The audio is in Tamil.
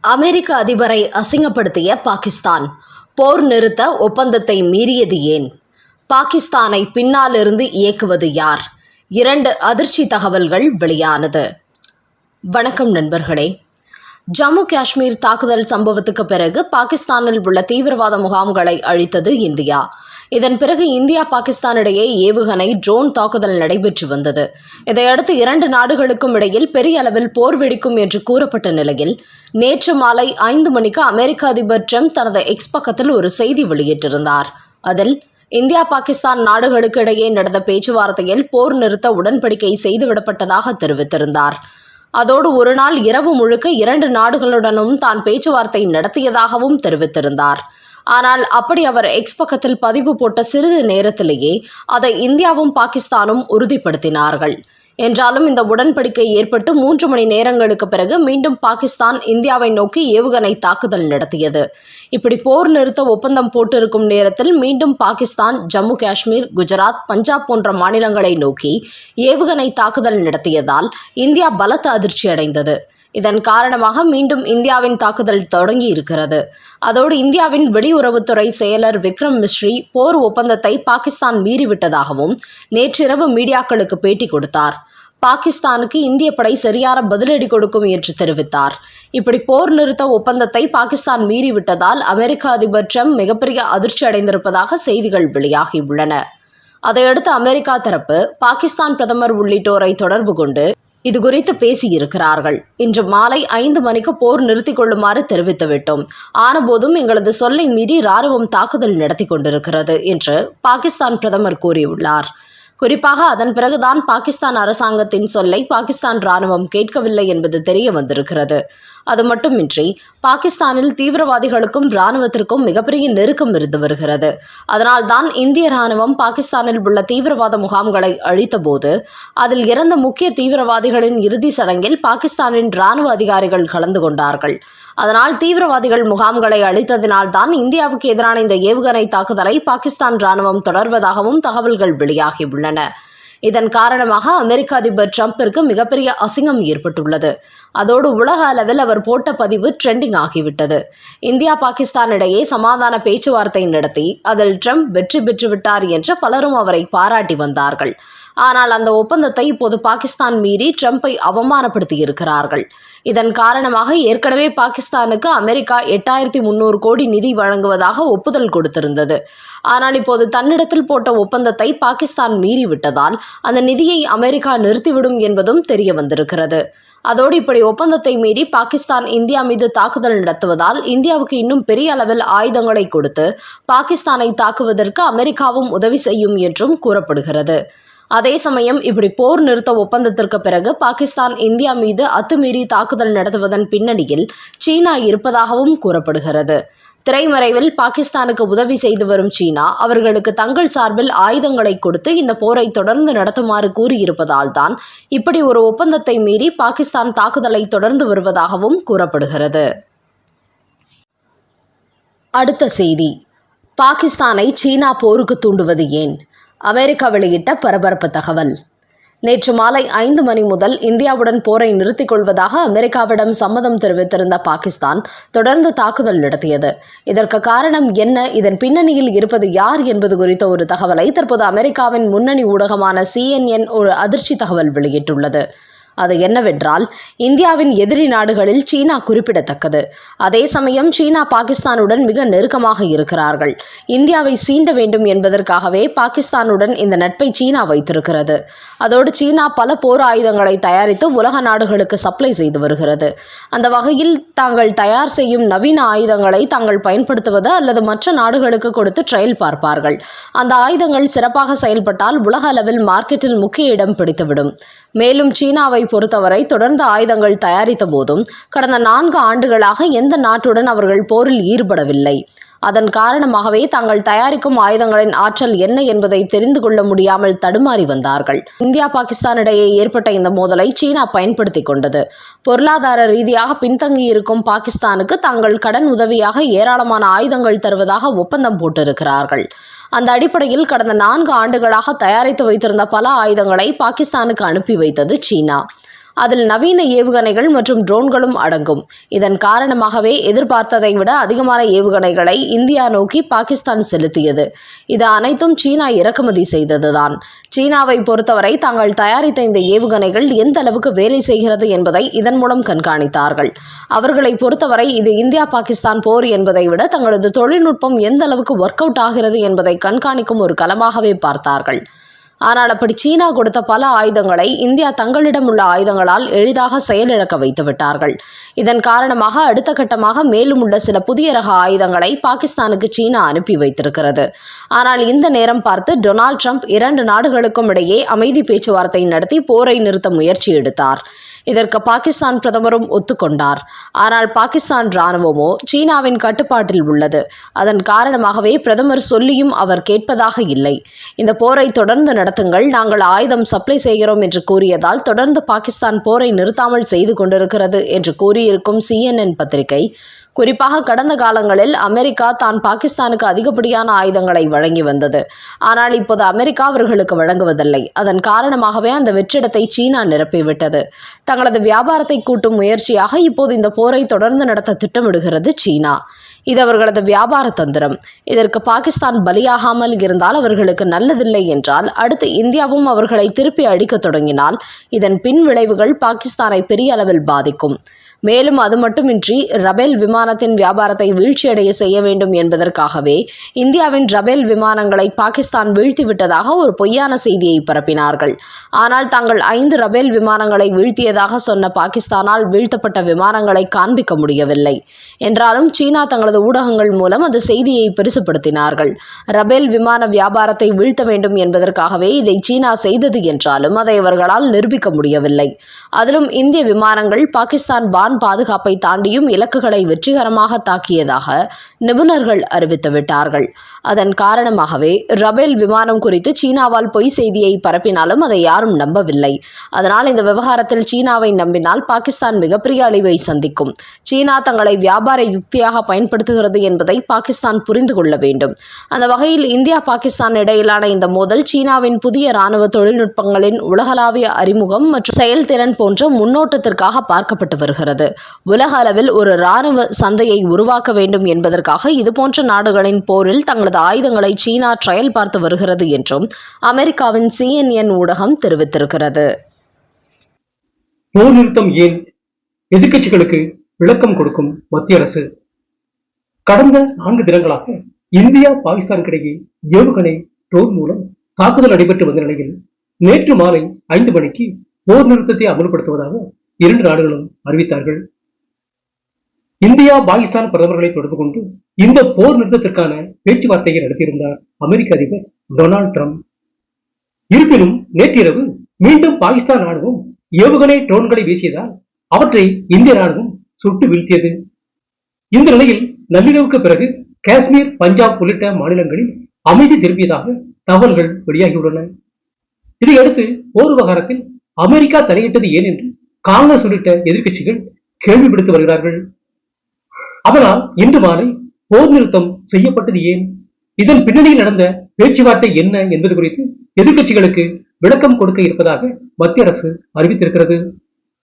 அமெரிக்க அதிபரை அசிங்கப்படுத்திய பாகிஸ்தான். போர் நிறுத்த ஒப்பந்தத்தை மீறியது ஏன்? பாகிஸ்தானை பின்னாலிருந்து இயக்குவது யார்? இரண்டு அதிர்ச்சி தகவல்கள் வெளியானது. வணக்கம் நண்பர்களே. ஜம்மு காஷ்மீர் தாக்குதல் சம்பவத்துக்கு பிறகு பாகிஸ்தானில் உள்ள தீவிரவாத முகாம்களை அழித்தது இந்தியா. இதன் பிறகு இந்தியா பாகிஸ்தான் இடையே ஏவுகணை ட்ரோன் தாக்குதல் நடைபெற்று வந்தது. இதையடுத்து இரண்டு நாடுகளுக்கும் இடையில் பெரிய அளவில் போர் வெடிக்கும் என்று கூறப்பட்ட நிலையில் நேற்று மாலை ஐந்து மணிக்கு அமெரிக்க அதிபர் ட்ரம்ப் தனது எக்ஸ் பக்கத்தில் ஒரு செய்தி வெளியிட்டிருந்தார். அதில் இந்தியா பாகிஸ்தான் நாடுகளுக்கு இடையே நடந்த பேச்சுவார்த்தையில் போர் நிறுத்த உடன்படிக்கை செய்துவிடப்பட்டதாக தெரிவித்திருந்தார். அதோடு ஒரு நாள் இரவு முழுக்க இரண்டு நாடுகளுடனும் தான் பேச்சுவார்த்தை நடத்தியதாகவும் தெரிவித்திருந்தார். ஆனால் அப்படி அவர் எக்ஸ் பக்கத்தில் பதிவு போட்ட சிறிது நேரத்திலேயே அதை இந்தியாவும் பாகிஸ்தானும் உறுதிப்படுத்தினார்கள். என்றாலும் இந்த உடன்படிக்கை ஏற்பட்டு மூன்று மணி நேரங்களுக்கு பிறகு மீண்டும் பாகிஸ்தான் இந்தியாவை நோக்கி ஏவுகணை தாக்குதல் நடத்தியது. இப்படி போர் நிறுத்த ஒப்பந்தம் போட்டிருக்கும் நேரத்தில் மீண்டும் பாகிஸ்தான் ஜம்மு காஷ்மீர் குஜராத் பஞ்சாப் போன்ற மாநிலங்களை நோக்கி ஏவுகணை தாக்குதல் நடத்தியதால் இந்தியா பலத்த அதிர்ச்சி அடைந்தது இதன் காரணமாக மீண்டும் இந்தியாவின் தாக்குதல் தொடங்கி இருக்கிறது அதோடு இந்தியாவின் வெளியுறவுத்துறை செயலர் விக்ரம் மிஸ்ரி போர் ஒப்பந்தத்தை பாகிஸ்தான் மீறிவிட்டதாகவும் நேற்றிரவு மீடியாக்களுக்கு பேட்டி கொடுத்தார். பாகிஸ்தானுக்கு இந்திய படை சரியான பதிலடி கொடுக்கும் என்று தெரிவித்தார். இப்படி போர் நிறுத்த ஒப்பந்தத்தை பாகிஸ்தான் மீறிவிட்டதால் அமெரிக்க அதிபர் ட்ரம்ப் மிகப்பெரிய அதிர்ச்சி அடைந்திருப்பதாக செய்திகள் வெளியாகியுள்ளன. அதையடுத்து அமெரிக்கா தரப்பு பாகிஸ்தான் பிரதமர் உள்ளிட்டோரை தொடர்பு கொண்டு இது குறித்து பேசியிருக்கிறார்கள். இன்று மாலை ஐந்து மணிக்கு போர் நிறுத்திக் கொள்ளுமாறு தெரிவித்துவிட்டோம். ஆனபோதும் எங்களது சொல்லை மீறி ராணுவம் தாக்குதல் நடத்தி கொண்டிருக்கிறது என்று பாகிஸ்தான் பிரதமர் கூறியுள்ளார். குறிப்பாக அதன் பிறகுதான் பாகிஸ்தான் அரசாங்கத்தின் சொல்லை பாகிஸ்தான் ராணுவம் கேட்கவில்லை என்பது தெரிய வந்திருக்கிறது. அது மட்டுமின்றி பாகிஸ்தானில் தீவிரவாதிகளுக்கும் இராணுவத்திற்கும் மிகப்பெரிய நெருக்கம் இருந்து வருகிறது. அதனால்தான் இந்திய ராணுவம் பாகிஸ்தானில் உள்ள தீவிரவாத முகாம்களை அழித்தபோது அதில் இறந்த முக்கிய தீவிரவாதிகளின் இறுதி சடங்கில் பாகிஸ்தானின் இராணுவ அதிகாரிகள் கலந்து கொண்டார்கள். அதனால் தீவிரவாதிகள் முகாம்களை அழித்ததினால்தான் இந்தியாவுக்கு எதிரான இந்த ஏவுகணை தாக்குதலை பாகிஸ்தான் இராணுவம் தொடர்வதாகவும் தகவல்கள் வெளியாகியுள்ளன. இதன் காரணமாக அமெரிக்க அதிபர் ட்ரம்பிற்கு மிகப்பெரிய அசிங்கம் ஏற்பட்டுள்ளது. அதோடு உலக அளவில் அவர் போட்ட பதிவு ட்ரெண்டிங் ஆகிவிட்டது. இந்தியா பாகிஸ்தான் இடையே சமாதான பேச்சுவார்த்தை நடத்தி அதில் ட்ரம்ப் வெற்றி பெற்றுவிட்டார் என்று பலரும் அவரை பாராட்டி வந்தார்கள். ஆனால் அந்த ஒப்பந்தத்தை இப்போது பாகிஸ்தான் மீறி ட்ரம்ப்பை அவமானப்படுத்தி இருக்கிறார்கள் இதன் காரணமாக ஏற்கனவே பாகிஸ்தானுக்கு அமெரிக்கா எட்டாயிரத்தி முன்னூறு கோடி நிதி வழங்குவதாக ஒப்புதல் கொடுத்திருந்தது. ஆனால் இப்போது தன்னிடத்தில் போட்ட ஒப்பந்தத்தை பாகிஸ்தான் மீறிவிட்டதால் அந்த நிதியை அமெரிக்கா நிறுத்திவிடும் என்பதும் தெரிய வந்திருக்கிறது. அதோடு இப்படி ஒப்பந்தத்தை மீறி பாகிஸ்தான் இந்தியா மீது தாக்குதல் நடத்துவதால் இந்தியாவுக்கு இன்னும் பெரிய அளவில் ஆயுதங்களை கொடுத்து பாகிஸ்தானை தாக்குவதற்கு அமெரிக்காவும் உதவி செய்யும் என்றும் கூறப்படுகிறது. அதே சமயம் இப்படி போர் நிறுத்த ஒப்பந்தத்திற்கு பிறகு பாகிஸ்தான் இந்தியா மீது அத்துமீறி தாக்குதல் நடத்துவதன் பின்னணியில் சீனா இருப்பதாகவும் கூறப்படுகிறது. திரைமறைவில் பாகிஸ்தானுக்கு உதவி செய்து வரும் சீனா அவர்களுக்கு தங்கள் சார்பில் ஆயுதங்களை கொடுத்து இந்த போரை தொடர்ந்து நடத்துமாறு கூறியிருப்பதால் தான் இப்படி ஒரு ஒப்பந்தத்தை மீறி பாகிஸ்தான் தாக்குதலை தொடர்ந்து வருவதாகவும் கூறப்படுகிறது. அடுத்த செய்தி. பாகிஸ்தானை சீனா போருக்கு தூண்டுவது ஏன்? அமெரிக்கா வெளியிட்ட பரபரப்பு தகவல். நேற்று மாலை ஐந்து மணி முதல் இந்தியாவுடன் போரை நிறுத்திக் கொள்வதாக அமெரிக்காவிடம் சம்மதம் தெரிவித்திருந்த பாகிஸ்தான் தொடர்ந்து தாக்குதல் நடத்தியது. இதற்கு காரணம் என்ன? இதன் பின்னணியில் இருப்பது யார் என்பது குறித்த ஒரு தகவலை தற்போது அமெரிக்காவின் முன்னணி ஊடகமான சிஎன்என் ஒரு அதிர்ச்சி தகவல் வெளியிட்டுள்ளது. அது என்னவென்றால் இந்தியாவின் எதிரி நாடுகளில் சீனா குறிப்பிடத்தக்கது. அதே சமயம் சீனா பாகிஸ்தானுடன் மிக நெருக்கமாக இருக்கிறார்கள். இந்தியாவை சீண்ட வேண்டும் என்பதற்காகவே பாகிஸ்தானுடன் இந்த நட்பை சீனா வைத்திருக்கிறது. அதோடு சீனா பல போர் ஆயுதங்களை தயாரித்து உலக நாடுகளுக்கு சப்ளை செய்து வருகிறது. அந்த வகையில் தாங்கள் தயார் செய்யும் நவீன ஆயுதங்களை தாங்கள் பயன்படுத்துவது அல்லது மற்ற நாடுகளுக்கு கொடுத்து ட்ரையல் பார்ப்பார்கள். அந்த ஆயுதங்கள் சிறப்பாக செயல்பட்டால் உலக அளவில் மார்க்கெட்டில் முக்கிய இடம் பிடித்துவிடும். மேலும் சீனாவை பொறுத்தவரை தொடர்ந்து ஆயுதங்கள் தயாரித்த போதும் கடந்த நான்கு ஆண்டுகளாக எந்த நாட்டுடன் அவர்கள் போரில் ஈடுபடவில்லை. அதன் காரணமாகவே தாங்கள் தயாரிக்கும் ஆயுதங்களின் ஆற்றல் என்ன என்பதை தெரிந்து கொள்ள முடியாமல் தடுமாறி வந்தார்கள். இந்தியா பாகிஸ்தான் இடையே ஏற்பட்ட இந்த மோதலை சீனா பயன்படுத்தி கொண்டது. பொருளாதார ரீதியாக பின்தங்கியிருக்கும் பாகிஸ்தானுக்கு தாங்கள் கடன் உதவியாக ஏராளமான ஆயுதங்கள் தருவதாக ஒப்பந்தம் போட்டிருக்கிறார்கள். அந்த அடிப்படையில் கடந்த நான்கு ஆண்டுகளாக தயாரித்து வைத்திருந்த பல ஆயுதங்களை பாகிஸ்தானுக்கு அனுப்பி வைத்தது சீனா. அதில் நவீன ஏவுகணைகள் மற்றும் ட்ரோன்களும் அடங்கும். இதன் காரணமாகவே எதிர்பார்த்ததை விட அதிகமான ஏவுகணைகளை இந்தியா நோக்கி பாகிஸ்தான் செலுத்தியது. இது அனைத்தும் சீனா இறக்குமதி செய்ததுதான். சீனாவை பொறுத்தவரை தாங்கள் தயாரித்த இந்த ஏவுகணைகள் எந்த அளவுக்கு வேலை செய்கிறது என்பதை இதன் மூலம் கண்காணித்தார்கள். அவர்களை பொறுத்தவரை இது இந்தியா பாகிஸ்தான் போர் என்பதை விட தங்களது தொழில்நுட்பம் எந்த அளவுக்கு ஒர்க் அவுட் ஆகிறது என்பதை கண்காணிக்கும் ஒரு களமாகவே பார்த்தார்கள். ஆனால் அப்படி சீனா கொடுத்த பல ஆயுதங்களை இந்தியா தங்களிடம் உள்ள ஆயுதங்களால் எளிதாக செயலிழக்க வைத்து விட்டார்கள். இதன் காரணமாக அடுத்த கட்டமாக மேலும் உள்ள சில புதிய ரக ஆயுதங்களை பாகிஸ்தானுக்கு சீனா அனுப்பி வைத்திருக்கிறது. ஆனால் இந்த நேரம் பார்த்து டொனால்ட் ட்ரம்ப் இரண்டு நாடுகளுக்கும் இடையே அமைதி பேச்சுவார்த்தை நடத்தி போரை நிறுத்த முயற்சி எடுத்தார். இதற்கு பாகிஸ்தான் பிரதமரும் ஒத்துக்கொண்டார். ஆனால் பாகிஸ்தான் ராணுவமோ சீனாவின் கட்டுப்பாட்டில் உள்ளது. அதன் காரணமாகவே பிரதமர் சொல்லியும் அவர் கேட்பதாக இல்லை. இந்த போரை தொடர்ந்து நடத்துங்கள். நாங்கள் ஆயுதம் சப்ளை செய்கிறோம் என்று கூறியதால் தொடர்ந்து பாகிஸ்தான் போரை நிறுத்தாமல் செய்து கொண்டிருக்கிறது என்று கூறியிருக்கும் சிஎன்என் பத்திரிகை. குறிப்பாக கடந்த காலங்களில் அமெரிக்கா தான் பாகிஸ்தானுக்கு அதிகப்படியான ஆயுதங்களை வழங்கி வந்தது. ஆனால் இப்போது அமெரிக்கா அவர்களுக்கு வழங்குவதில்லை. அதன் காரணமாகவே அந்த வெற்றிடத்தை சீனா நிரப்பிவிட்டது தங்களது வியாபாரத்தை கூட்டும் முயற்சியாக இப்போது இந்த போரை தொடர்ந்து நடத்த திட்டமிடுகிறது சீனா. இது அவர்களது வியாபார தந்திரம். இதற்கு பாகிஸ்தான் பலியாகாமல் இருந்தால் அவர்களுக்கு நல்லதில்லை என்றால் அடுத்து இந்தியாவும் அவர்களை திருப்பி அடிக்க தொடங்கினால் இதன் பின் விளைவுகள் பாகிஸ்தானை பெரிய அளவில் பாதிக்கும். மேலும் அது மட்டுமின்றி ரபேல் விமானத்தின் வியாபாரத்தை வீழ்ச்சியடைய செய்ய வேண்டும் என்பதற்காகவே இந்தியாவின் ரபேல் விமானங்களை பாகிஸ்தான் வீழ்த்திவிட்டதாக ஒரு பொய்யான செய்தியை பரப்பினார்கள். ஆனால் தாங்கள் ஐந்து ரபேல் விமானங்களை வீழ்த்தியதாக சொன்ன பாகிஸ்தானால் வீழ்த்தப்பட்ட விமானங்களை காண்பிக்க முடியவில்லை. என்றாலும் சீனா தங்களது ஊடகங்கள் மூலம் அந்த செய்தியை பெருசுப்படுத்தினார்கள். ரபேல் விமான வியாபாரத்தை வீழ்த்த வேண்டும் என்பதற்காகவே இதை சீனா செய்தது என்றாலும் அதை அவர்களால் நிரூபிக்க முடியவில்லை. அதிலும் இந்திய விமானங்கள் பாகிஸ்தான் வான் பாதுகாப்பை தாண்டியும் இலக்குகளை வெற்றிகரமாக தாக்கியதாக நிபுணர்கள் அறிவித்து விட்டார்கள். அதன் காரணமாகவே ரபேல் விமானம் குறித்து சீனாவால் பொய் செய்தியை பரப்பினாலும் அதை யாரும் நம்பவில்லை. அதனால் இந்த விவகாரத்தில் சீனாவை நம்பினால் பாகிஸ்தான் மிகப்பெரிய அழிவை சந்திக்கும். சீனா தங்களை வியாபார யுக்தியாக பயன்படுத்துகிறது என்பதை பாகிஸ்தான் புரிந்து கொள்ள வேண்டும். அந்த வகையில் இந்தியா பாகிஸ்தான் இடையிலான இந்த மோதல் சீனாவின் புதிய ராணுவ தொழில்நுட்பங்களின் உலகளாவிய அறிமுகம் மற்றும் செயல்திறன் போன்ற முன்னோட்டத்திற்காக பார்க்கப்பட்டு வருகிறது. உலக அளவில் ஒரு ராணுவ சந்தையை உருவாக்க வேண்டும் என்பதற்கு என்பதற்காக இதுபோன்ற நாடுகளின் போரில் தங்களது ஆயுதங்களை சீனா ட்ரையல் பார்த்து வருகிறது என்றும் அமெரிக்காவின் சிஎன்என் ஊடகம் தெரிவித்திருக்கிறது. போர் நிறுத்தம் ஏன் எதிர்கட்சிகளுக்கு விளக்கம் கொடுக்கும் மத்திய அரசு? கடந்த நான்கு தினங்களாக இந்தியா பாகிஸ்தானுக்கிடையே ஏவுகணை ட்ரோன் மூலம் தாக்குதல் நடைபெற்று வந்த நிலையில் நேற்று மாலை ஐந்து மணிக்கு போர் நிறுத்தத்தை அமல்படுத்துவதாக இரண்டு நாடுகளும் அறிவித்தார்கள். இந்தியா பாகிஸ்தான் பிரதமர்களை தொடர்பு கொண்டு இந்த போர் நிறுத்தத்திற்கான பேச்சுவார்த்தையை நடத்தியிருந்தார் அமெரிக்க அதிபர் டொனால்ட் ட்ரம்ப். இருப்பினும் நேற்றிரவு மீண்டும் பாகிஸ்தான் ராணுவம் ஏவுகணை ட்ரோன்களை வீசியதால் அவற்றை இந்திய ராணுவம் சுட்டு வீழ்த்தியது. இந்த நிலையில் நள்ளிரவுக்கு பிறகு காஷ்மீர் பஞ்சாப் உள்ளிட்ட மாநிலங்களில் அமைதி திரும்பியதாக தகவல்கள் வெளியாகியுள்ளன. இதையடுத்து போர் விவகாரத்தில் அமெரிக்கா தலையிட்டது ஏன் என்று காங்கிரஸ் உள்ளிட்ட எதிர்க்கட்சிகள் கேள்வி விடுத்து வருகிறார்கள். அதனால் இன்று மாலை போர் நிறுத்தம் செய்யப்பட்டது ஏன்? இதன் பின்னணியில் நடந்த பேச்சுவார்த்தை என்ன என்பது குறித்து எதிர்க்கட்சிகளுக்கு விளக்கம் கொடுக்க இருப்பதாக மத்திய அரசு அறிவித்திருக்கிறது.